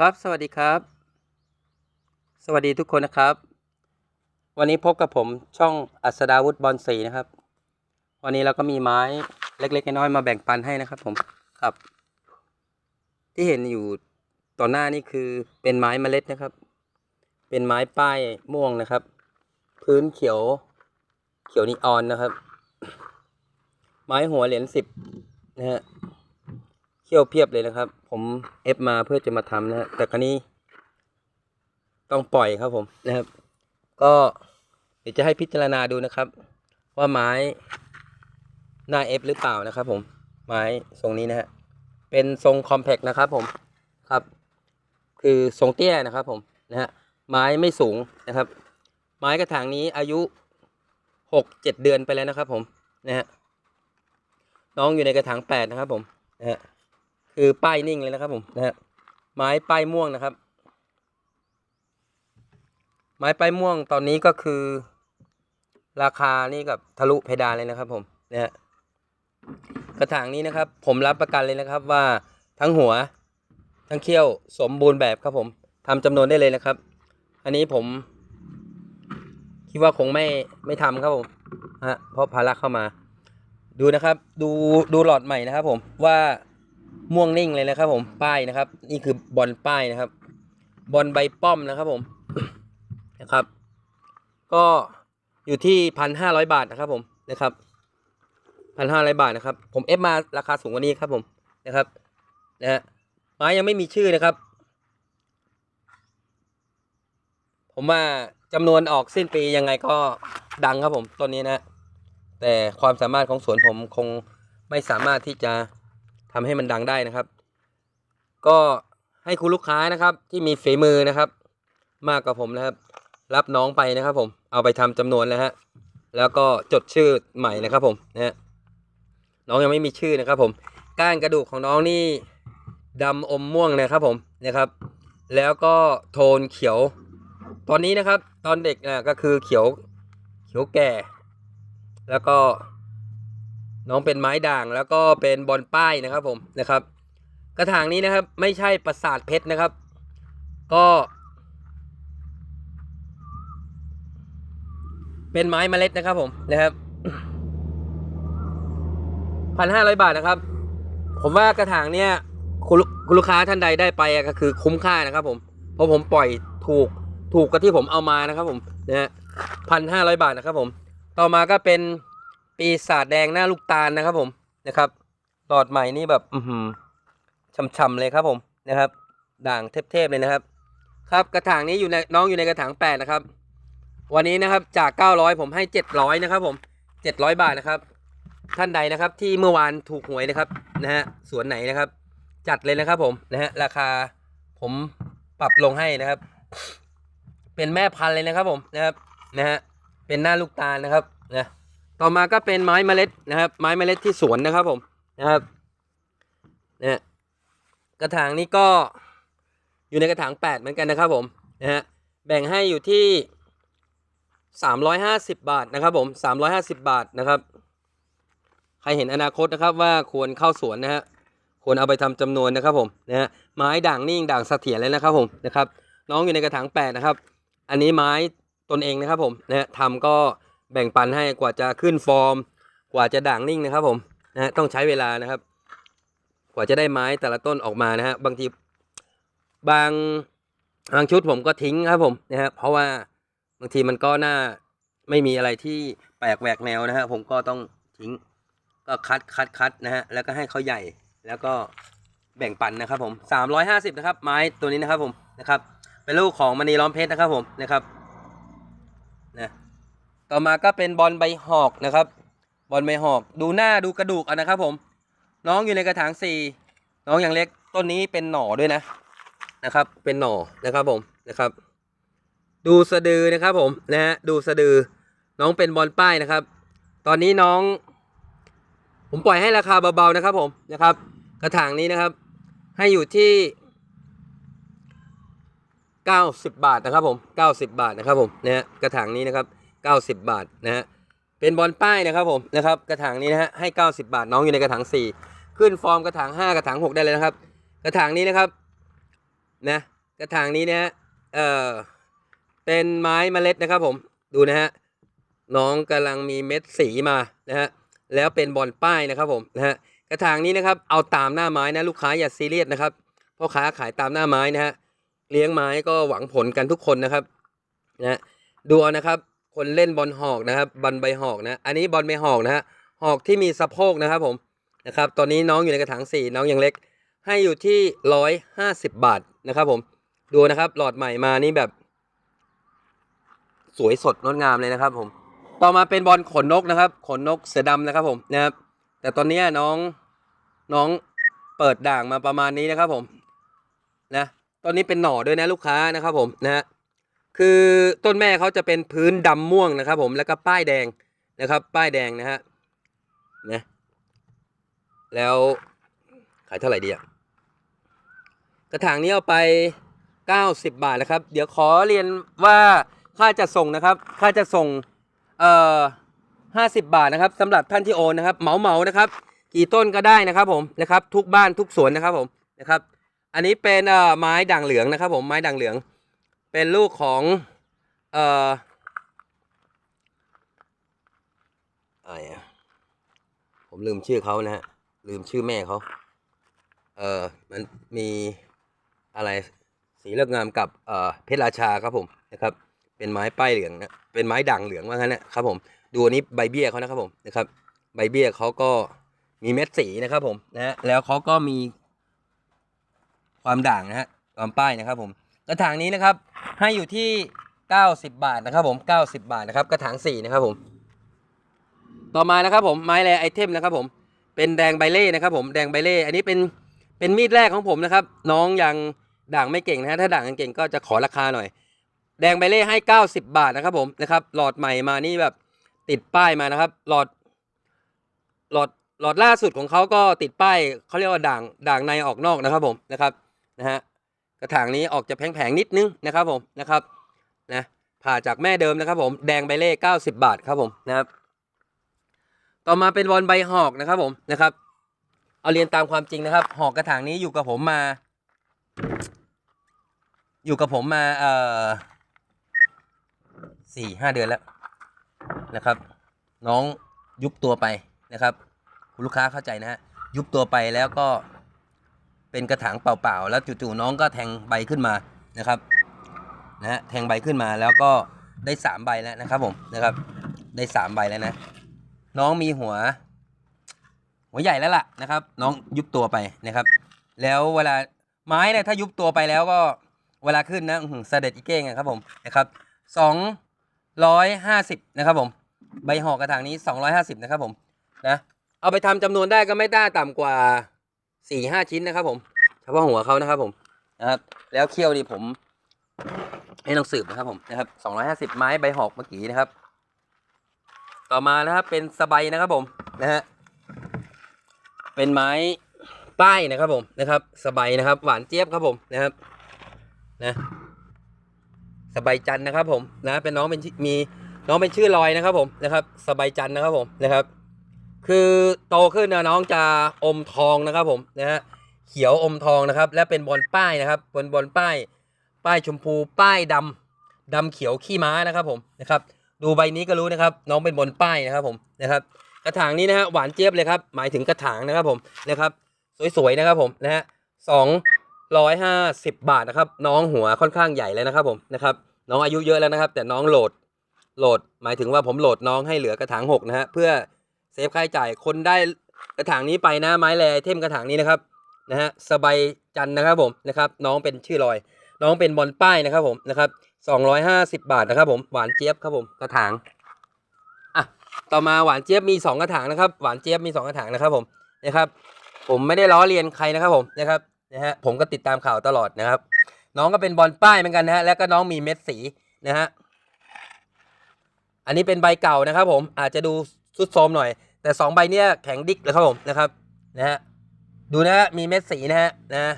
ครับสวัสดีครับ สวัสดีทุกคนนะครับ วันนี้พบกับผมช่องอัศดาวุฒิบอลสีนะครับ วันนี้เราก็มีไม้เล็กๆน้อยๆมาแบ่งปันให้นะครับ ผมครับ ที่เห็นอยู่ต่อหน้านี่คือเป็นไม้เมล็ดนะครับ เป็นไม้ป้ายม่วงนะครับ พื้นเขียว เขียวนีออนนะครับ ไม้หัวเหรียญสิบนะฮะ ขี้ยวเพียบเลยนะครับ ผมเอฟมาเพื่อจะมาทำนะฮะแต่คราวนี้ต้องปล่อยครับผมนะครับ ก็เดี๋ยวจะให้พิจารณาดูนะครับ ว่าไม้หน้าเอฟหรือเปล่านะครับ ผมไม้ทรงนี้นะฮะเป็นทรงคอมแพกนะครับ ผมครับ คือทรงเตี้ยนะครับผมนะฮะไม้ไม่สูงนะครับ ไม้กระถางนี้อายุหกเจ็ดเดือนไปแล้วนะครับ ผมนะฮะน้องอยู่ในกระถางแปดนะครับ ผมนะฮะ คือป้ายนิ่งเลยนะครับผมนะฮะไม้ป้ายม่วงนะครับ ไม้ป้ายม่วงตอนนี้ก็คือ ราคานี่กับทะลุเพดานเลยนะครับผมนะฮะกระถางนี้นะครับ ผมรับประกันเลยนะครับว่าทั้งหัวทั้งเขี้ยวสมบูรณ์แบบครับผมทำจำนวนได้เลยนะครับ อันนี้ผม คิดว่าคงไม่ไม่ทำครับผมฮะเพราะภาระเข้ามา ดูนะครับ ดูดูหลอดใหม่นะครับผมว่า ม่วงนิ่งเลยนะครับ ผมป้ายนะครับ นี่คือบอลป้ายนะครับ บอลใบป้อมนะครับผมนะครับ ก็อยู่ที่พันห้าร้อยบาทนะครับ ผมนะครับพันห้าร้อยบาทนะครับ ผมเอฟมาราคาสูงกว่านี้ครับผมนะครับนะฮะไม้ยังไม่มีชื่อนะครับ ผมว่าจำนวนออกสิ้นปียังไงก็ดังครับผมต้นนี้นะ แต่ความสามารถของสวนผมคงไม่สามารถที่จะ ทำให้มันดังได้นะครับ ก็ให้คุณลูกค้านะครับ ที่มีฝีมือนะครับ มากกว่าผมนะครับ รับน้องไปนะครับผมเอาไปทำจำนวนแล้วฮะแล้วก็จดชื่อใหม่นะครับผมนะฮะน้องยังไม่มีชื่อนะครับผมก้านกระดูกของน้องนี่ดำอมม่วงนะครับผมนะครับ แล้วก็โทนเขียว ตอนนี้นะครับ ตอนเด็กอะก็คือเขียวเขียวแก่ แล้วก็ น้องเป็นไม้ด่างแล้วก็เป็นบอลป้ายนะครับผมนะครับ กระถางนี้นะครับไม่ใช่ปราสาทเพชรนะครับ ก็ เป็นไม้เมล็ดนะครับผมนะครับพันห้าร้อยบาทนะครับ ผมว่ากระถางเนี้ยคุณลูกคุณลูกค้าท่านใดได้ไปก็คือคุ้มค่านะครับ ผมเพราะผมปล่อยถูกถูกกับที่ผมเอามานะครับ ผมนะฮะพันห้าร้อยบาทนะครับ ผม ต่อมาก็เป็น ปีศาจแดงหน้าลูกตาลนะครับผมนะครับ หลอดใหม่นี่แบบอือหือช่ำๆเลยครับผมนะครับ ด่างเทพๆเลยนะครับ ครับกระถางนี้อยู่ในน้องอยู่ในกระถางแปดนะครับ วันนี้นะครับจากเก้าร้อยผมให้เจ็ดร้อยนะครับ ผมเจ็ดร้อยบาทนะครับ ท่านใดนะครับที่เมื่อวานถูกหวยนะครับนะฮะสวนไหนนะครับ จัดเลยนะครับผมนะฮะราคาผมปรับลงให้นะครับ เป็นแม่พันธุ์เลยนะครับผมนะครับนะฮะเป็นหน้าลูกตาลนะครับนะ ต่อมาก็เป็นไม้เมล็ดนะครับ ไม้เมล็ดที่สวนนะครับผมนะครับเนี่ยกระถางนี้ก็อยู่ในกระถางแปดเหมือนกันนะครับผมนะฮะแบ่งให้อยู่ที่สามร้อยห้าสิบบาทนะครับผมสามร้อยห้าสิบบาทนะครับ ใครเห็นอนาคตนะครับว่าควรเข้าสวนนะฮะควรเอาไปทำจำนวนนะครับผมนะฮะไม้ด่างนิ่งด่างเสถียรเลยนะครับผมนะครับ น้องอยู่ในกระถางแปดนะครับ อันนี้ไม้ตนเองนะครับผมนะฮะทำก็ แบ่งปันให้กว่าจะขึ้นฟอร์ม กว่าจะด่างนิ่งนะครับ ผมนะฮะต้องใช้เวลานะครับ กว่าจะได้ไม้แต่ละต้นออกมานะฮะบางทีบางบางชุดผมก็ทิ้งครับผมนะฮะเพราะว่าบางทีมันก็น่าไม่มีอะไรที่แปลกแหวกแนวนะฮะผมก็ต้องทิ้ง ก็คัดคัดคัดนะฮะแล้วก็ให้เขาใหญ่แล้วก็แบ่งปันนะครับผมสามร้อยห้าสิบนะครับ ไม้ตัวนี้นะครับผมนะครับเป็นลูกของมณีล้อมเพชรนะครับผมนะครับนะ ต่อมาก็เป็นบอลใบหอกนะครับ บอลใบหอก ดูหน้าดูกระดูกเอานะครับ ผม น้องอยู่ในกระถางสี่น้องอย่างเล็กต้นนี้เป็นหน่อด้วยนะนะครับ เป็นหน่อนะครับผมนะครับ ดูสะดือนะครับผมนะฮะดูสะดือ น้องเป็นบอลป้ายนะครับ ตอนนี้น้อง ผมปล่อยให้ราคาเบาๆนะครับ ผมนะครับ กระถางนี้นะครับ ให้อยู่ที่90 บาทนะครับผม90 บาทนะครับผมนะฮะกระถางนี้นะครับ 90 บาทนะฮะเป็นบอลป้ายนะครับผมนะครับกระถางนี้นะฮะให้ 90 บาทน้องอยู่ในกระถาง 4 ขึ้นฟอร์มกระถาง 5 กระถาง 6 ได้เลยนะครับ กระถางนี้นะครับนะกระถางนี้นะเอ่อเป็นไม้เมล็ดนะครับผมดูนะฮะน้องกำลังมีเม็ดสีมานะฮะแล้วเป็นบอลป้ายนะครับผมนะฮะกระถางนี้นะครับเอาตามหน้าไม้นะลูกค้าอย่าซีเรียสนะครับพ่อค้าขายตามหน้าไม้นะฮะเลี้ยงไม้ก็หวังผลกันทุกคนนะครับนะฮะดูนะครับ คนเล่นบอลหอกนะครับบอลใบหอกนะ อันนี้บอลใบหอกนะฮะหอกที่มีสะโพกนะครับผมนะครับ ตอนนี้น้องอยู่ในกระถางสี่น้องยังเล็ก ให้อยู่ที่ร้อยห้าสิบบาทนะครับ ผมดูนะครับ หลอดใหม่มานี่แบบ สวยสดงดงามเลยนะครับ ผม ต่อมาเป็นบอลขนนกนะครับ ขนนกเสือดำนะครับ ผมนะครับ แต่ตอนนี้น้องน้องเปิดด่างมาประมาณนี้นะครับ ผมนะตอนนี้เป็นหน่อด้วยนะลูกค้านะครับ ผมนะฮะ คือต้นแม่เขาจะเป็นพื้นดำม่วงนะครับ ผมแล้วก็ป้ายแดงนะครับ ป้ายแดงนะฮะนะแล้วขายเท่าไหร่ดีอะกระถางนี้เอาไป 90 บาทนะครับ เดี๋ยวขอเรียนว่าค่าจะส่งนะครับค่าจะส่งเอ่อ50 บาทนะครับสำหรับท่านที่โอนนะครับเหมาเหมานะครับ กี่ต้นก็ได้นะครับผมนะครับ ทุกบ้านทุกสวนนะครับผมนะครับ อันนี้เป็นเอ่อไม้ด่างเหลืองนะครับ ผมไม้ด่างเหลือง เป็นลูกของเอ่ออะไรอะผมลืมชื่อเขานะฮะ ลืมชื่อแม่เขา เอ่อมันมีอะไรสีเลือกงามกับเอ่อเพชรราชาครับผมนะครับ เป็นไม้ป้ายเหลืองนะ เป็นไม้ด่างเหลืองว่างั้นนะครับผม ดูอันนี้ใบเบี้ยเขานะครับผมนะครับ ใบเบี้ยเขาก็มีเม็ดสีนะครับผมนะฮะ แล้วเขาก็มีความด่างนะฮะความป้ายนะครับผม กระถางนี้นะครับให้อยู่ที่ 90 บาทนะครับผม90 บาทนะครับกระถางสี่นะครับผมต่อมานะครับผมไม้แรไอเทมนะครับผมเป็นแดงใบเล่นะครับผมแดงใบเล่อันนี้เป็นเป็นมีดแรกของผมนะครับ น้องยังด่างไม่เก่งนะฮะถ้าด่างเก่งก็จะขอราคาหน่อย แดงใบเล่ให้ 90 บาทนะครับผมนะครับหลอดใหม่มานี่แบบติดป้ายมานะครับ หลอดหลอดหลอดล่าสุดของเขาก็ติดป้ายเขาเรียกว่าด่างด่างในออกนอกนะครับผมนะครับนะฮะ ระถางนี้ออกจะแผงๆนิดนึงนะครับผมนะครับนะผ่าจากแม่เดิมนะครับผมแดงใบเล่เก้าสิบาทครับผมนะครับ ต่อมาเป็นบอลใบหอกนะครับผมนะครับ เอาเรียนตามความจริงนะครับ หอกกระถางนี้อยู่กับผมมา อยู่กับผมมาเอ่อสี่ห้าเดือนแล้วนะครับ น้องยุบตัวไปนะครับ คุณลูกค้าเข้าใจนะฮะยุบตัวไปแล้วก็ เป็นกระถางเปล่าๆ แล้วจู่ๆน้องก็แทงใบขึ้นมานะครับนะฮะแทงใบขึ้นมาแล้วก็ได้สามใบแล้วนะครับผมนะครับได้สามใบแล้วนะ น้องมีหัว หัวใหญ่แล้วล่ะนะครับ น้องยุบตัวไปนะครับ แล้วเวลาไม้เนี่ยถ้ายุบตัวไปแล้วก็เวลาขึ้นนะเสด็จอีเก้งอะครับผมนะครับสองร้อยห้าสิบนะครับผมใบหอกระถางนี้สองร้อยห้าสิบนะครับผมนะเอาไปทำจำนวนได้ก็ไม่ได้ต่ำกว่า สี่ห้าชิ้นนะครับผมเฉพาะหัวเขานะครับผมนะครับ แล้วเคี้ยวนี่ผม ให้น้องสืบนะครับผมนะครับสองร้อยห้าสิบไม้ใบหอกเมื่อกี้นะครับ ต่อมานะครับเป็นสบายนะครับผมนะฮะเป็นไม้ป้ายนะครับผมนะครับ สบายนะครับ หวานเจี๊ยบครับผมนะครับนะสบายจันนะครับผมนะเป็นน้องเป็นมีน้องเป็นชื่อลอยนะครับผมนะครับ สบายจันนะครับผมนะครับ คือโตขึ้นนะน้องจะอมทองนะครับผมนะฮะเขียวอมทองนะครับ และเป็นบอลป้ายนะครับบนบอลป้าย ป้ายชมพูป้ายดำดำเขียวขี้ม้านะครับผมนะครับ ดูใบนี้ก็รู้นะครับ น้องเป็นบนป้ายนะครับผมนะครับ กระถางนี้นะฮะหวานเจี๊ยบเลยครับ หมายถึงกระถางนะครับผมนะครับ สวยๆนะครับผมนะฮะสองร้อยห้าสิบบาทนะครับ น้องหัวค่อนข้างใหญ่แล้วนะครับผมนะครับน้องอายุเยอะแล้วนะครับ แต่น้องโหลดโหลด หมายถึงว่าผมโหลดน้องให้เหลือกระถางหกนะฮะเพื่อ เซฟค่าใช้จ่ายคนได้กระถางนี้ไปนะไม้แลเทมกระถางนี้นะครับนะฮะสบายจันนะครับผมนะครับ น้องเป็นชื่อลอย น้องเป็นบอลป้ายนะครับผมนะครับสองร้อยห้าสิบบาทนะครับผมหวานเจี๊ยบครับผมกระถางอะต่อมาหวานเจี๊ยบมีสองกระถางนะครับหวานเจี๊ยบมีสองกระถางนะครับผมนะครับ ผมไม่ได้ล้อเลียนใครนะครับผมนะครับนะฮะผมก็ติดตามข่าวตลอดนะครับ น้องก็เป็นบอลป้ายเหมือนกันนะฮะแล้วก็น้องมีเม็ดสีนะฮะอันนี้เป็นใบเก่านะครับผมอาจจะดู สุดโทมหน่อย แต่สองใบเนี้ยแข็งดิกเลยครับผมนะครับนะฮะดูนะฮะมีเม็ดสีนะฮะนะ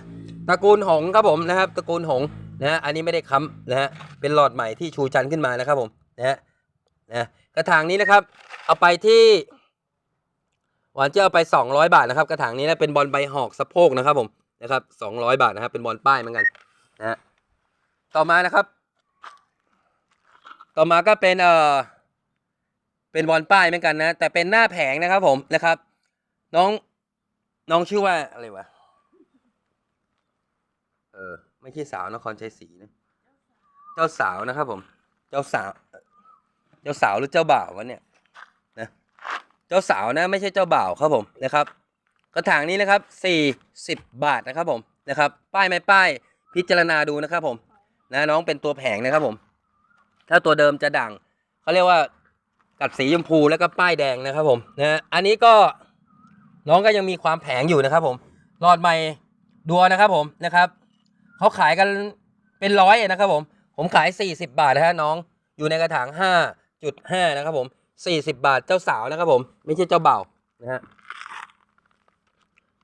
ตระกูลหงครับผมนะครับตระกูลหงนะฮะอันนี้ไม่ได้ค้ำนะฮะเป็นหลอดใหม่ที่ชูจันขึ้นมานะครับผมนะฮะนะกระถางนี้นะครับ เอาไปที่หวานเจ้าไป 200 บาทนะครับ กระถางนี้นะเป็นบอลใบหอกสะโพกนะครับผมนะครับ200 บาทนะครับ เป็นบอลป้ายเหมือนกันนะฮะต่อมานะครับ ต่อมาก็เป็นเอ่อ เป็นบอลป้ายเหมือนกันนะ แต่เป็นหน้าแผงนะครับผมนะครับ น้องน้องชื่อว่าอะไรวะ เออ ไม่ใช่สาวนครชัยศรีนะ เจ้าสาวนะครับผม เจ้าสาว เจ้าสาวหรือเจ้าบ่าววะเนี่ยนะ เจ้าสาวนะ ไม่ใช่เจ้าบ่าวครับผมนะครับ กระถางนี้นะครับสี่สิบบาทนะครับผมนะครับ ป้ายไม่ป้าย พิจารณาดูนะครับผม นะน้องเป็นตัวแผงนะครับผม ถ้าตัวเดิมจะด่างเขาเรียกว่า กัดสีชมพูแล้วก็ป้ายแดงนะครับผมนะอันนี้ก็น้องก็ยังมีความแผงอยู่นะครับผมหลอดใหม่ดัวนะครับผมนะครับเขาขายกันเป็นร้อยนะครับผมผมขาย 40 บาทนะฮะน้องอยู่ในกระถาง 5.5 นะครับผม40 บาทเจ้าสาวนะครับผมไม่ใช่เจ้าเบ่านะฮะ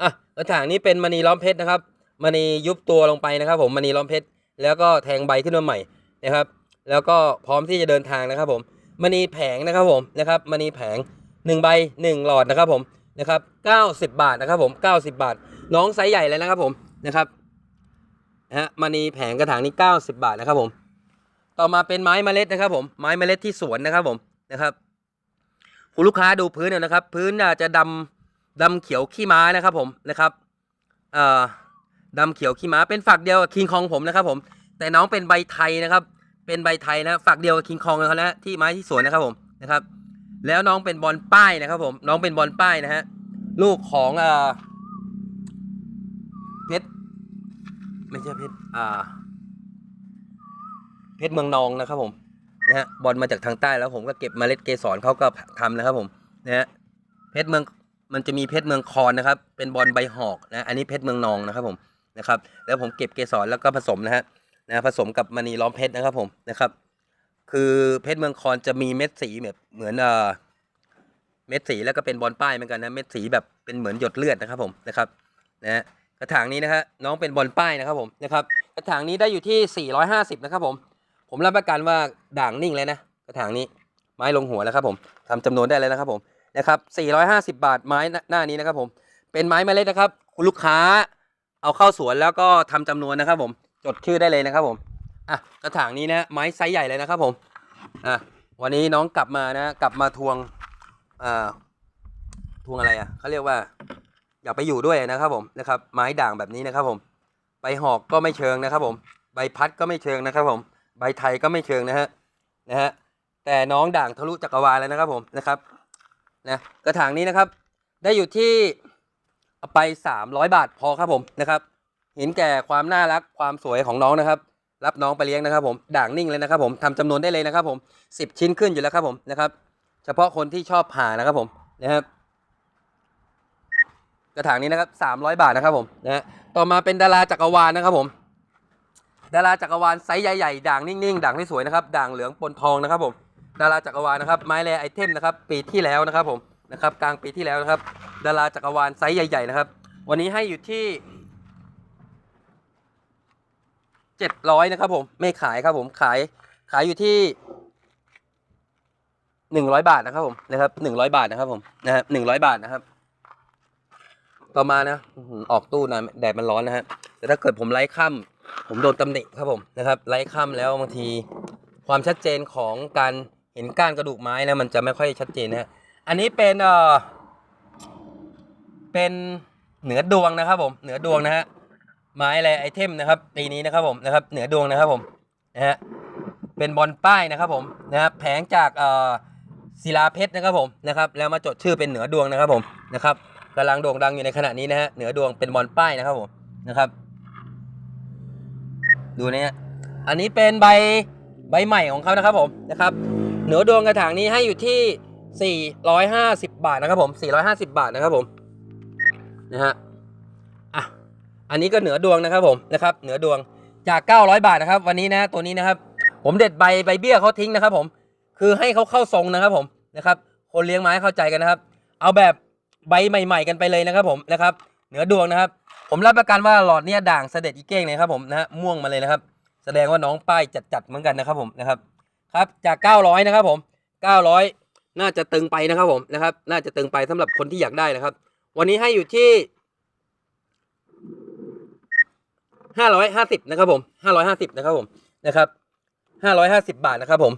อะกระถางนี้เป็นมณีล้อมเพชรนะครับมณียุบตัวลงไปนะครับ ผมมณีล้อมเพชรแล้วก็แทงใบขึ้นมาใหม่นะครับ แล้วก็พร้อมที่จะเดินทางนะครับผม มณีแผงนะครับผมนะครับมณีแผง1ใบ1 หลอดนะครับผมนะครับ90 บาทนะครับผม90 บาท น้องไซส์ใหญ่เลยนะครับผมนะครับฮะมณีแผงกระถางนี้ 90 บาทนะครับผม ต่อมาเป็นไม้เมล็ดนะครับผมไม้เมล็ดที่สวนนะครับผมนะครับคุณลูกค้าดูพื้นหน่ยนะครับ พื้นอาจจะดำดำเขียวขี้ม้านะครับผมนะครับเอ่อดำเขียวขี้ม้าเป็นฝักเดียวกับคิงคองผมนะครับผม แต่น้องเป็นใบไทยนะครับ เป็นใบไทยนะฝักเดียวกับคิงคองนะครับนะที่ไม้ที่สวนนะครับผมนะครับ แล้วน้องเป็นบอลป้ายนะครับ ผมน้องเป็นบอลป้ายนะฮะลูกของเอ่อเพชรไม่ใช่เพชรอ่าเพชรเมืองนองนะครับผมนะฮะบอลมาจากทางใต้แล้วผมก็เก็บเมล็ดเกสรเขาก็ทำนะครับผมนะฮะเพชรเมืองมันจะมีเพชรเมืองคอนนะครับ เป็นบอลใบหอกนะอันนี้เพชรเมืองนองนะครับผมนะครับ แล้วผมเก็บเกสรแล้วก็ผสมนะฮะ นะผสมกับมณีล้อมเพชรนะครับผมนะครับ คือเพชรเมืองคอนจะมีเม็ดสีแบบเหมือนเอ่อเม็ดสีแล้วก็เป็นบอลป้ายเหมือนกันนะเม็ดสีแบบเป็นเหมือนหยดเลือดนะครับผมนะครับนะฮะกระถางนี้นะฮะน้องเป็นบอลป้ายนะครับผมนะครับกระถางนี้ได้อยู่ที่ 450 นะครับผม ผมรับประกันว่าด่างนิ่งเลยนะกระถางนี้ไม้ลงหัวแล้วครับผมทำจำนวนได้เลยนะครับผมนะครับ 450 บาทไม้หน้านี้นะครับผมเป็นไม้เมล็ดนะครับ คุณลูกค้าเอาเข้าสวนแล้วก็ทำจำนวนนะครับผม จดชื่อได้เลยนะครับผมอะกระถางนี้นะไม้ไซส์ใหญ่เลยนะครับผมอะวันนี้น้องกลับมานะกลับมาทวงอ่าทวงอะไรอะเขาเรียกว่า อยากไปอยู่ด้วยนะครับผมนะครับ ไม้ด่างแบบนี้นะครับผมใบหอกก็ไม่เชิงนะครับผม ใบพัดก็ไม่เชิงนะครับผม ใบไทยก็ไม่เชิงนะฮะนะฮะแต่น้องด่างทะลุจักรวาลแล้วนะครับผมนะครับนะกระถางนี้นะครับ ได้อยู่ที่เอาไป 300 บาทพอครับผมนะครับ เห็นแก่ความน่ารักความสวยของน้องนะครับ รับน้องไปเลี้ยงนะครับผมด่างนิ่งเลยนะครับผมทำจำนวนได้เลยนะครับผม10 ชิ้นขึ้นอยู่แล้วครับผมนะครับ เฉพาะคนที่ชอบผ่านะครับผมนะครับกระถางนี้นะครับ300 บาทนะครับผมนะฮะต่อมาเป็นดาราจักรวาลนะครับผมดาราจักรวาลไซส์ใหญ่ๆด่างนิ่งๆด่างที่สวยนะครับด่างเหลืองปนทองนะครับผมดาราจักรวาลนะครับไม้แรไอเทมนะครับปีที่แล้วนะครับผมนะครับกลางปีที่แล้วนะครับ ดาราจักรวาลไซส์ใหญ่ๆนะครับ วันนี้ให้อยู่ที่ เจ็ดร้อยนะครับผมไม่ขายครับผมขายขายอยู่ที่หนึ่งร้อยบาทนะครับผมนะครับหนึ่งร้อยบาทนะครับผมนะฮะหนึ่งร้อยบาทนะครับ ต่อมานะออกตู้นะแดดมันร้อนนะฮะแต่ถ้าเกิดผมไล่ค่ำผมโดนตำหนิครับผมนะครับไล่ค่ำแล้วบางทีความชัดเจนของการเห็นก้านกระดูกไม้นะมันจะไม่ค่อยชัดเจนนะฮะอันนี้เป็นเอ่อเป็นเหนือดวงนะครับผมเหนือดวงนะฮะ ไม้อะไรไอเทมนะครับปีนี้นะครับผมนะครับเหนือดวงนะครับผมนะฮะเป็นบอลป้ายนะครับผมนะครับแผงจากเอ่อศิลาเพชรนะครับผมนะครับแล้วมาจดชื่อเป็นเหนือดวงนะครับผมนะครับกำลังโด่งดังอยู่ในขณะนี้นะฮะเหนือดวงเป็นบอลป้ายนะครับผมนะครับ ดูเนี่ยอันนี้เป็นใบใบใหม่ของเขานะครับผมนะครับเหนือดวงกระถางนี้ให้อยู่ที่ 450 บาทนะครับผม 450 บาทนะครับผมนะฮะ อันนี้ก็เหนือดวงนะครับผมนะครับเหนือดวงจาก 900 บาทนะครับ วันนี้นะตัวนี้นะครับ ผมเด็ดใบใบเบี้ยเขาทิ้งนะครับ ผม คือให้เขาเข้าทรงนะครับผมนะครับ คนเลี้ยงไม้เข้าใจกันนะครับ เอาแบบใบใหม่ ๆ กันไปเลยนะครับ ผมนะครับ เหนือดวงนะครับ ผมรับประกันว่าหลอดเนี้ยด่างเสด็จอีเก้งเลยครับผมนะฮะม่วงมาเลยนะครับ แสดงว่าน้องป้ายจัดๆเหมือนกันนะครับผมนะครับครับจาก 900 นะครับผม 900 น่าจะตึงไปนะครับผมนะครับ น่าจะตึงไปสำหรับคนที่อยากได้นะครับ วันนี้ให้อยู่ที่ ห้าร้อยห้าสิบนะครับผมห้าร้อยห้าสิบนะครับผมนะครับห้าร้อยห้าสิบบาทนะครับผม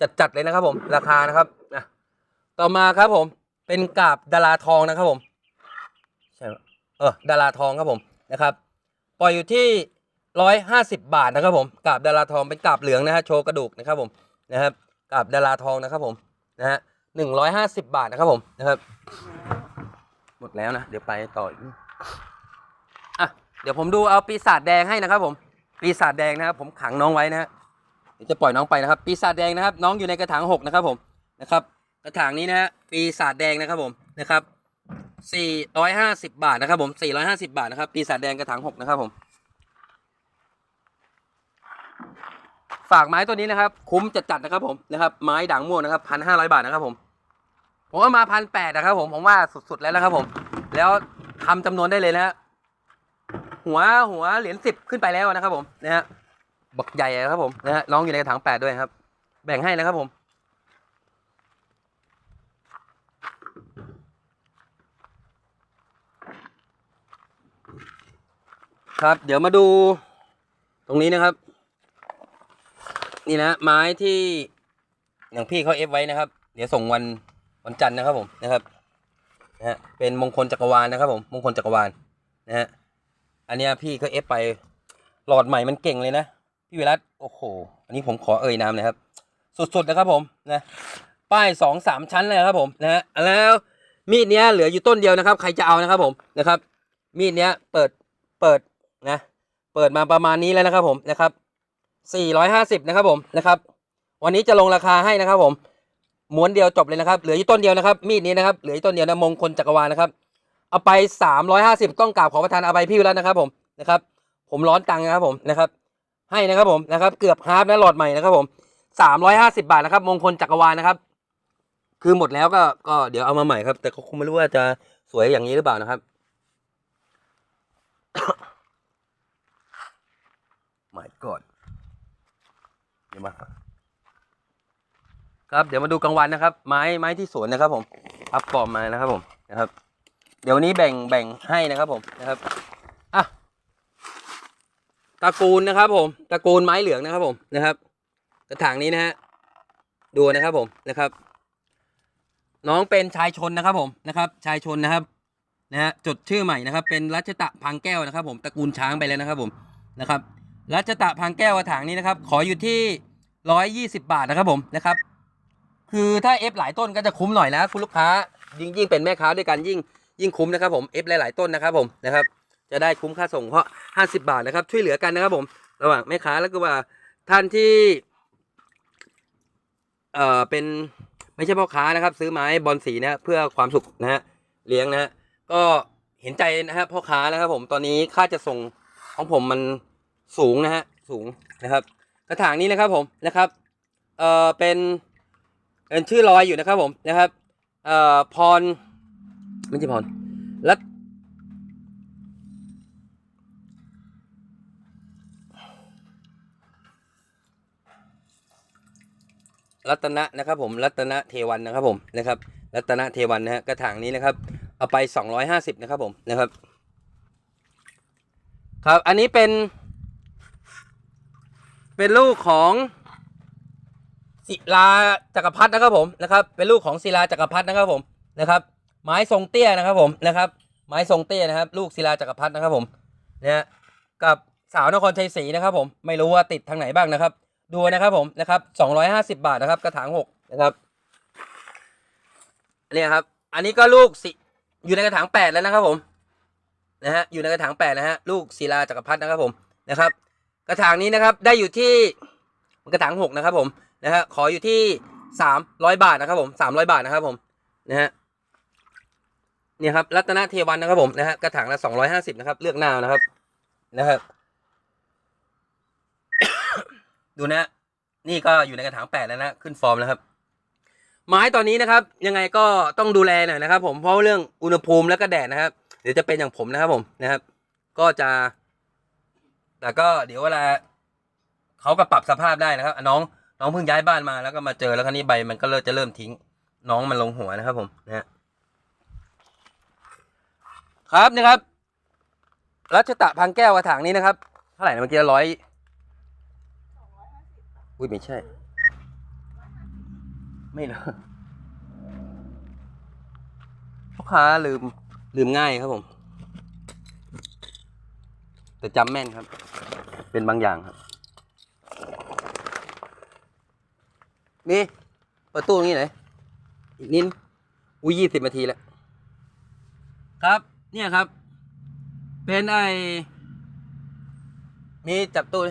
จัดจัดๆเลยนะครับผมราคานะครับนะต่อมาครับผมเป็นกาบดาราทองนะครับผมใช่เออดาราทองครับผมนะครับ ปล่อยอยู่ที่ร้อยห้าสิบบาทนะครับผมกาบดาราทองเป็นกาบเหลืองนะฮะโชว์กระดูกนะครับผมนะครับกาบดาราทองนะครับผมนะฮะหนึ่งร้อยห้าสิบบาทนะครับผมนะครับ หมดแล้วนะ เดี๋ยวไปต่ออีก เดี๋ยวผมดูเอาปีศาจแดงให้นะครับ ผม ปีศาจแดงนะครับ ผมขังน้องไว้นะฮะเดี๋ยวจะปล่อยน้องไปนะครับ ปีศาจแดงนะครับ น้องอยู่ในกระถางหกนะครับ ผมนะครับ กระถางนี้นะฮะปีศาจแดงนะครับ ผมนะครับสี่ร้อยห้าสิบบาทนะครับ ผมสี่ร้อยห้าสิบาทนะครับ ปีศาจแดงกระถางหกนะครับ ผม ฝากไม้ตัวนี้นะครับ คุ้มจัดๆนะครับ ผมนะครับ ไม้ด่างม่วงนะครับพันห้าร้อยบาทนะครับ ผม ผมว่ามาพันแปดนะครับ ผมผมว่าสุดๆแล้วนะครับ ผม แล้วทำจำนวนได้เลยนะฮะ หัวหัวเหรียญสิบขึ้นไปแล้วนะครับผมนะฮะบักใหญ่ครับผมนะฮะน้องอยู่ในกระถางแปดด้วยครับ แบ่งให้นะครับผม ครับ เดี๋ยวมาดู ตรงนี้นะครับ นี่นะไม้ที่อย่างพี่เขาเอฟไว้นะครับ เดี๋ยวส่งวันวันจันทร์นะครับผมนะครับนะฮะเป็นมงคลจักรวาลนะครับผมมงคลจักรวาลนะฮะ อันเนี้ยพี่เขาเอฟไปหลอดใหม่มันเก่งเลยนะ พี่วิรัตโอ้โห อันนี้ผมขอเอ่ยนามนะครับ สุดๆนะครับผมนะป้ายสองสามชั้นเลยครับผมนะฮะแล้วมีดเนี้ยเหลืออยู่ต้นเดียวนะครับ ใครจะเอานะครับผมนะครับ มีดเนี้ยเปิดเปิดนะเปิดมาประมาณนี้แล้วนะครับผมนะครับสี่ร้อยห้าสิบนะครับผมนะครับ วันนี้จะลงราคาให้นะครับผมม้วนเดียวจบเลยนะครับ เหลืออยู่ต้นเดียวนะครับ มีดนี้นะครับ เหลืออยู่ต้นเดียวนะมงคลจักรวาลนะครับ เอาไปสามร้อยห้าสิบต้องกราบขอประทานเอาไปพี่วิรัตนะครับผมนะครับผมร้อนตังค์นะครับผมนะครับให้นะครับผมนะครับเกือบฮาร์ฟนะหลอดใหม่นะครับผมสามร้อยห้าสิบาทนะครับมงคลจักรวาลนะครับ คือหมดแล้วก็ก็เดี๋ยวเอามาใหม่ครับ แต่ก็คงไม่รู้ว่าจะสวยอย่างนี้หรือเปล่านะครับหมายก่อนเดี๋ยวมาครับเดี๋ยวมาดูกลางวันนะครับ ไม้ไม้ที่สวนนะครับ ผมอัพฟอร์มมานะครับผมนะครับ เดี๋ยวนี้แบ่งแบ่งให้นะครับผมนะครับอะตระกูลนะครับผมตระกูลไม้เหลืองนะครับผมนะครับ กระถางนี้นะฮะดูนะครับผมนะครับ น้องเป็นชายชนนะครับผมนะครับ ชายชนนะครับนะฮะจดชื่อใหม่นะครับ เป็นรัชตะพังแก้วนะครับ ผมตระกูลช้างไปแล้วนะครับผมนะครับรัชตะพังแก้วกระถางนี้นะครับ ขออยู่ที่ร้อยยี่สิบาทนะครับผมนะครับ คือถ้าเอฟหลายต้นก็จะคุ้มหน่อยนะ คุณลูกค้ายิ่งยิ่งเป็นแม่ค้าด้วยกันยิ่ง ยิ่งคุ้มนะครับผมเอฟหลาย ๆ ต้นนะครับผมนะครับ จะได้คุ้มค่าส่งเพราะห้าสิบาทนะครับ ช่วยเหลือกันนะครับผม ระหว่างแม่ค้าแล้วก็ว่าท่านที่ เอ่อเป็นไม่ใช่พ่อค้านะครับ ซื้อไม้บอลสีนะเพื่อความสุขนะฮะเลี้ยงนะฮะก็เห็นใจนะฮะพ่อค้านะครับผมตอนนี้ค่าจะส่งของผมมันสูงนะฮะสูงนะครับ กระถางนี้นะครับผมนะครับเอ่อเป็นเป็นชื่อลอยอยู่นะครับผมนะครับเอ่อพร ไม่ใช่พรรัตรัตนะนะครับผมรัตนะเทวันนะครับผมนะครับรัตนะเทวันนะฮะกระถางนี้นะครับ เอาไปสองร้อยห้าสิบนะครับผมนะครับ ครับอันนี้เป็น เป็นลูกของศิลาจักรพรรดินะครับผมนะครับ เป็นลูกของศิลาจักรพรรดินะครับผมนะครับ ไม้ทรงเตี้ยนะครับผมนะครับไม้ทรงเตี้ยนะครับ ลูกศิลาจักรพรรดินะครับผมเนะฮะกับสาวนครชัยศรีนะครับผมไม่รู้ว่าติดทางไหนบ้างนะครับ ดูนะครับผมนะครับสองร้อยห้าสิบาทนะครับกระถางหกนะครับเนี่ยครับ อันนี้ก็ลูกสิอยู่ในกระถางแปดแล้วนะครับผมนะฮะอยู่ในกระถางแปดนะฮะลูกศิลาจักรพรรดินะครับผมนะครับ กระถางนี้นะครับได้อยู่ที่กระถางหกนะครับผมนะฮะขออยู่ที่สามร้อยบาทนะครับผมสามร้อยบาทนะครับผมนะฮะ เนี่ยครับรัตนเทวันนะครับผมนะฮะกระถางละสองร้อยห้าสิบนะครับ เลือกน้านะครับนะครับ ดูนะ นี่ก็อยู่ในกระถางแปดแล้วนะขึ้นฟอร์มแล้วครับ ไม้ตอนนี้นะครับ ยังไงก็ต้องดูแลหน่อยนะครับ ผมเพราะเรื่องอุณหภูมิแล้วก็แดดนะครับ เดี๋ยวจะเป็นอย่างผมนะครับผมนะครับ ก็จะ แต่ก็เดี๋ยวเวลาเขาก็ปรับสภาพได้นะครับน้องน้องเพิ่งย้ายบ้านมาแล้วก็มาเจอแล้วคราวนี้ใบมันก็เริ่มจะเริ่มทิ้ง น้องมันลงหัวนะครับผมนะฮะ ครับนะครับรัชตะพังแก้วกระถางนี้นะครับ เท่าไหร่นะเมื่อกี้ร้อยอุ้ยไม่ใช่ ไม่หรู้ลูกค้าลืมลืมง่ายครับผม แต่จำแม่นครับ เป็นบางอย่างครับ นี่ประตูนี้ไหนอยอีกนิดอุ้ยยี่สิบนาทีแล้ว ครับ เนี่ยครับ เป็นไอมีจับตู้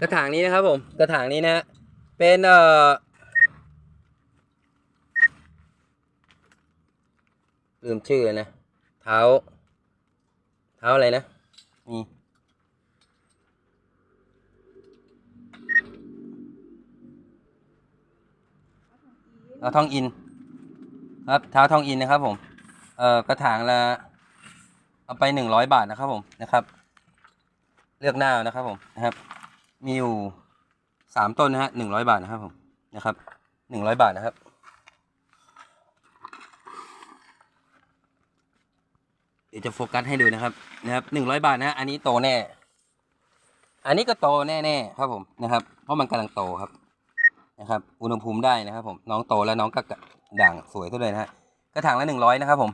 กระถางนี้นะครับผม กระถางนี้นะฮะเป็นเอ่อลืมชื่อนะเท้า เท้าอะไรนะ นี่เท้าทองอิน ครับเท้าทองอินนะครับ ผม เอ่อกระถางละเอาไปหนึ่งร้อยบาทนะครับ ผมนะครับ เลือกหน้าเอานะครับ ผมนะครับ มีอยู่สามต้นนะฮะหนึ่งร้อยบาทนะครับ ผมนะครับหนึ่งร้อยบาทนะครับ ดี๋ยวจะโฟกัสให้ดูนะครับนะครับหนึ่งร้อยบาทนะอันนี้โตแน่ อันนี้ก็โตแน่ๆครับผมนะครับ เพราะมันกำลังโตครับนะครับ อุณหภูมิได้นะครับ ผมน้องโตแล้วน้องก็กระด่างสวยทุเลยนะฮะกระถางละหนึ่งร้อยนะครับ ผม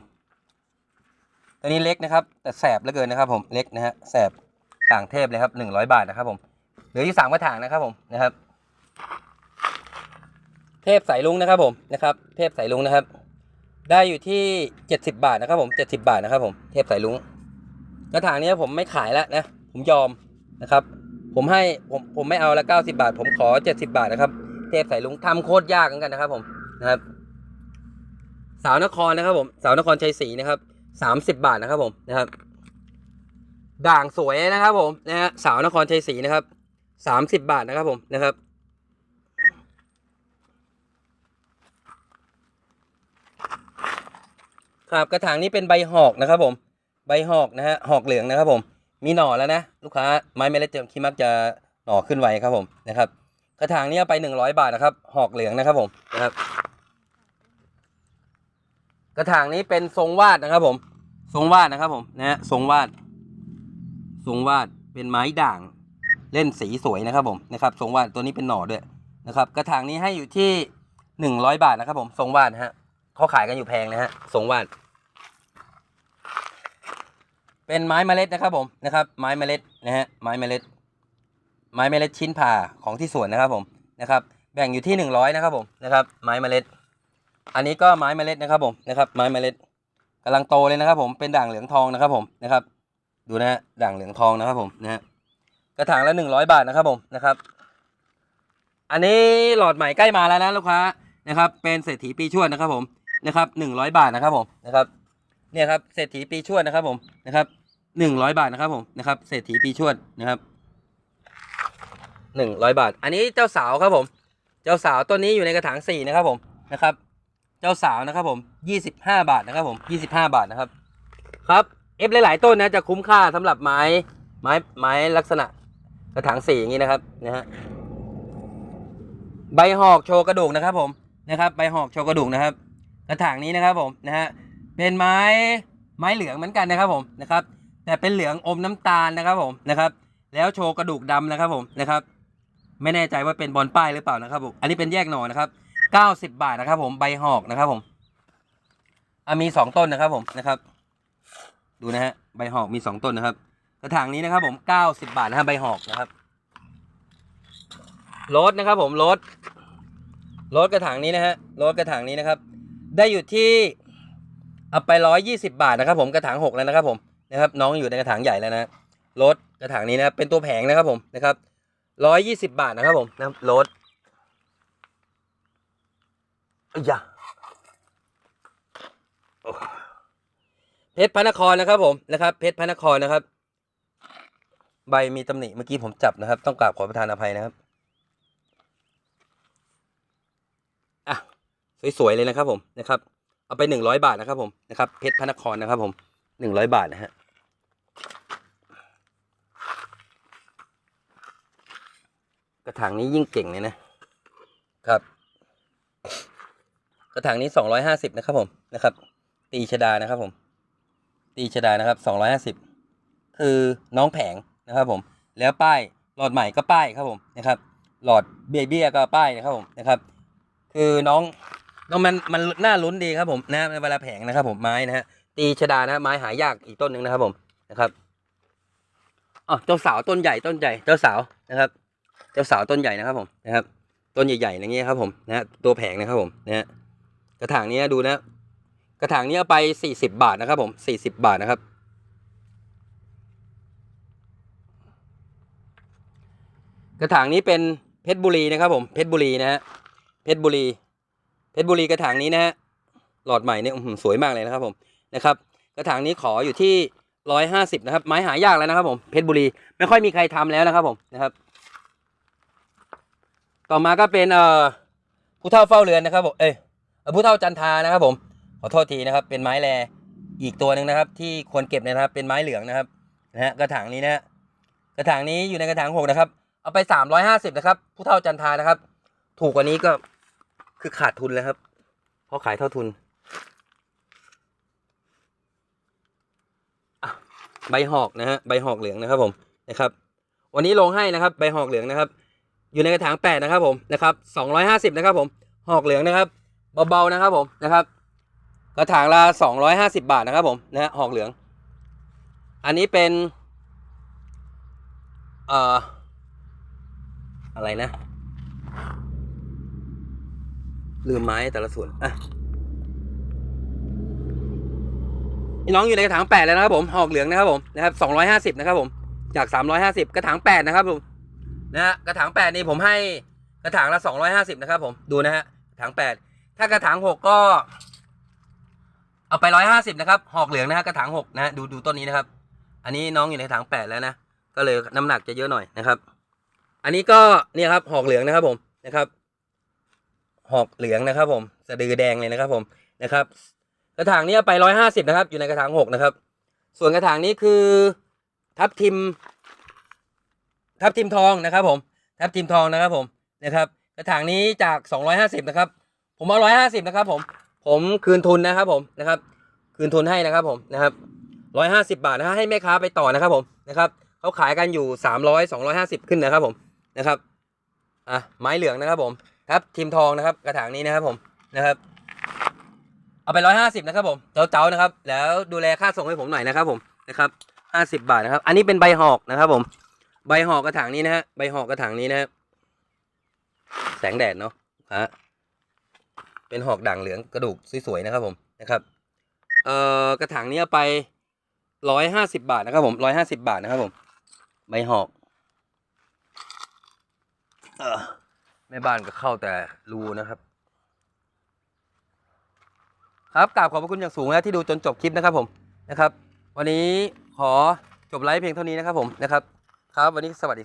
ตัวนี้เล็กนะครับ แต่แสบเหลือเกินนะครับ ผมเล็กนะฮะแสบต่างเทพเลยครับหนึ่งร้อยบาทนะครับ ผมเหลืออยู่สามกระถางนะครับ ผมนะครับ เทพสายลุงนะครับ ผมนะครับ เทพสายลุงนะครับ ได้อยู่ที่เจ็ดสิบาทนะครับผมเจ็ดสิบาทนะครับผม เทพสายลุงกระถางนี้ผมไม่ขายแล้วนะ ผมยอมนะครับ ผมให้ผมผมไม่เอาละเก้าสิบาท ผมขอเจ็ดสิบาทนะครับ เทพสายลุงทำโคตรยากเหมือนกันนะครับ ผมนะครับ สาวนครนะครับ ผม สาวนครชัยศรีนะครับสามสิบาทนะครับผมนะครับ ด่างสวยนะครับ ผมนะฮะสาวนครชัยศรีนะครับสามสิบาทนะครับผมนะครับ ครับกระถางนี้เป็นใบหอกนะครับผมใบหอกนะฮะหอกเหลืองนะครับผมมีหน่อแล้วนะลูกค้าไม้เมล็ดเจมคิมักจะหน่อขึ้นไวครับผมนะครับ กระถางนี้เอาไปหนึ่งร้อยบาทนะครับ หอกเหลืองนะครับผมนะครับ กระถางนี้เป็นทรงวาดนะครับผม ทรงวาดนะครับผมนะฮะทรงวาด ทรงวาดเป็นไม้ด่างเล่นสีสวยนะครับผมนะครับ ทรงวาดตัวนี้เป็นหน่อด้วยนะครับ กระถางนี้ให้อยู่ที่หนึ่งร้อยบาทนะครับผมทรงวาดนะฮะ เขาขายกันอยู่แพงนะฮะสงวาดเป็นไม้เมล็ดนะครับผมนะครับ ไม้เมล็ดนะฮะไม้เมล็ด ไม้เมล็ดชิ้นผ่าของที่สวนนะครับผมนะครับ แบ่งอยู่ที่หนึ่งร้อยนะครับผมนะครับ ไม้เมล็ด อันนี้ก็ไม้เมล็ดนะครับผมนะครับ ไม้เมล็ดกำลังโตเลยนะครับ ผมเป็นด่างเหลืองทองนะครับผมนะครับ ดูนะฮะด่างเหลืองทองนะครับผมนะฮะกระถางละหนึ่งร้อยบาทนะครับผมนะครับ อันนี้หลอดใหม่ใกล้มาแล้วนะลูกค้านะครับ เป็นเศรษฐีปีชวดนะครับผม นะครับหนึ่งร้อยบาทนะครับผมนะครับเนี่ยครับเศรษฐีปีชวดนะครับผมนะครับหนึ่งร้อยบาทนะครับผมนะครับเศรษฐีปีชวดนะครับหนึ่งร้อยบาท อันนี้เจ้าสาวครับผม เจ้าสาวต้นนี้อยู่ในกระถางสี่นะครับผมนะครับ เจ้าสาวนะครับผมยี่สิบห้าบาทนะครับผมยี่สิบห้าบาทนะครับครับเอฟหลาย ๆ ต้นนะจะคุ้มค่าสำหรับไม้ไม้ไม้ลักษณะกระถางสี่อย่างนี้นะครับนะฮะใบหอกโชว์กระดูกนะครับผมนะครับใบหอกโชว์กระดูกนะครับ กระถางนี้นะครับผมนะฮะเป็นไม้ไม้เหลืองเหมือนกันนะครับผมนะครับ แต่เป็นเหลืองอมน้ำตาลนะครับผมนะครับ แล้วโชว์กระดูกดำนะครับผมนะครับ ไม่แน่ใจว่าเป็นบอลป้ายหรือเปล่านะครับผมอันนี้เป็นแยกหน่อนะครับเก้าสิบบาทนะครับผมใบหอกนะครับผมอะมีสองต้นนะครับผมนะครับ ดูนะฮะใบหอกมีสองต้นนะครับ กระถางนี้นะครับผมเก้าสิบบาทนะฮะใบหอกนะครับรถนะครับผมรถรถกระถางนี้นะฮะรถกระถางนี้นะครับ ได้อยู่ที่เอาไปร้อยยี่สิบาทนะครับ ผมกระถางหกแล้วนะครับ ผมนะครับ น้องอยู่ในกระถางใหญ่แล้วนะรถกระถางนี้นะเป็นตัวแผงนะครับ ผมนะครับร้อยยี่สิบาทนะครับ ผมนะรถอ้ยยะเพชรพระนครนะครับ ผมนะครับ เพชรพระนครนะครับ ใบมีตำหนิเมื่อกี้ผมจับนะครับ ต้องกราบขอประทานอภัยนะครับ อะ สวยๆเลยนะครับผมนะครับเอาไปหนึ่งร้อยบาทนะครับผมนะครับเพชรพระนครนะครับผมหนึ่งร้อยบาทนะฮะกระถางนี้ยิ่งเก่งเลยนะครับ กระถางนี้สองร้อยห้าสิบนะครับผมนะครับ ตีชดานะครับผม ตีชดานะครับสองร้อยห้าสิบคือน้องแผงนะครับผม แล้วป้ายหลอดใหม่ก็ป้ายครับผมนะครับ หลอดเบี้ยเบี้ยก็ป้ายนะครับผมนะครับ คือน้อง น้องมันมันน่าลุ้นดีครับผมนะเวลาแผงนะครับ ผมไม้นะฮะตีชดานะไม้หายากอีกต้นหนึ่งนะครับ ผมนะครับอ๋อเจ้าสาวต้นใหญ่ต้นใหญ่เจ้าสาวนะครับ เจ้าสาวต้นใหญ่นะครับผมนะครับ ต้นใหญ่ๆอย่างเงี้ยครับ ผมนะฮะตัวแผงนะครับผมนะฮะกระถางนี้ดูนะ กระถางนี้ยไปสี่สิบบาทนะครับผมสี่สิบบาทนะครับกระถางนี้เป็นเพชรบุรีนะครับผมเพชรบุรีนะฮะเพชรบุรี เพชรบุรีกระถางนี้นะฮะหลอดใหม่เนี่ยอื้อหือสวยมากเลยนะครับผมนะครับ กระถางนี้ขออยู่ที่ร้อยห้าสิบนะครับ ไม้หายากแล้วนะครับผมเพชรบุรีไม่ค่อยมีใครทำแล้วนะครับผมนะครับ ต่อมาก็เป็นเอ่อผู้เฒ่าเฝ้าเรือนนะครับผมเอ้ยผู้เฒ่าจันทานะครับผมขอโทษทีนะครับ เป็นไม้แรอีกตัวหนึ่งนะครับ ที่ควรเก็บนะครับ เป็นไม้เหลืองนะครับนะฮะกระถางนี้นะฮะกระถางนี้อยู่ในกระถางหกนะครับ เอาไปสามร้อยห้าสิบนะครับ ผู้เฒ่าจันทานะครับ ถูกกว่านี้ก็ คือขาดทุนแล้วครับเพราะขายเท่าทุนอะใบหอกนะฮะใบหอกเหลืองนะครับผมนะครับ วันนี้ลงให้นะครับใบหอกเหลืองนะครับ อยู่ในกระถางแปดนะครับผมนะครับสองร้อยห้าสิบนะครับผมหอกเหลืองนะครับเบาๆนะครับผมนะครับ กระถางละสองร้อยห้าสิบาทนะครับผมนะฮะหอกเหลือง อันนี้เป็นเอ่ออะไรนะ ลืมไม้แต่ละส่วนอะน้องอยู่ในกระถางแปดแล้วนะครับผมหอกเหลืองนะครับผมนะครับสองร้อยห้าสิบนะครับผมจากสามร้อยห้าสิบกระถางแปดนะครับผมนะฮะกระถางแปดนี่ผมให้กระถางละสองร้อยห้าสิบนะครับผมดูนะฮะกระถางแปดถ้ากระถางหกก็ เอาไปร้อยห้าสิบนะครับหอกเหลืองนะฮะกระถางหกนะฮะดูดูต้นนี้นะครับ อันนี้น้องอยู่ในกระถางแปดแล้วนะก็เลยน้ำหนักจะเยอะหน่อยนะครับ อันนี้ก็เนี่ยครับหอกเหลืองนะครับผมนะครับ หอกเหลืองนะครับ ผมสะดือแดงเลยนะครับ ผมนะครับ กระถางนี้ไปร้อยห้าสิบนะครับ อยู่ในกระถางหกนะครับ ส่วนกระถางนี้คือทับทิม ทับทิมทองนะครับ ผม ทับทิมทองนะครับ ผมนะครับ กระถางนี้จาก250นะครับ ผมเอา150นะครับ ผม ผมคืนทุนนะครับ ผมนะครับ คืนทุนให้นะครับ ผมนะครับ150บาทนะฮะให้แม่ค้าไปต่อนะครับ ผมนะครับเขาขายกันอยู่300 250ขึ้นนะครับ ผมนะครับอะไม้เหลืองนะครับ ผม ทับทิมทองนะครับกระถางนี้นะครับผมนะครับ เอาไป150นะครับผมเจ้าๆนะครับ แล้วดูแลค่าส่งให้ผมหน่อยนะครับผมนะครับ50บบาทนะครับ อันนี้เป็นใบหอกนะครับผมใบหอกกระถางนี้นะฮะใบหอกกระถางนี้นะฮะแสงแดดเนาะฮะเป็นหอกด่างเหลืองกระดูกสวยๆนะครับผมนะครับเอ่อกระถางนี้เอาไปร้อยห้าสิบาทนะครับผมร้อยห้าสิบาทนะครับผมใบหอก เออ แม่บ้านก็เข้าแต่รูนะครับ ครับกราบขอบพระคุณอย่างสูงนะที่ดูจนจบคลิปนะครับผมนะครับ วันนี้ขอจบไลฟ์เพียงเท่านี้นะครับผมนะครับ ครับวันนี้สวัสดี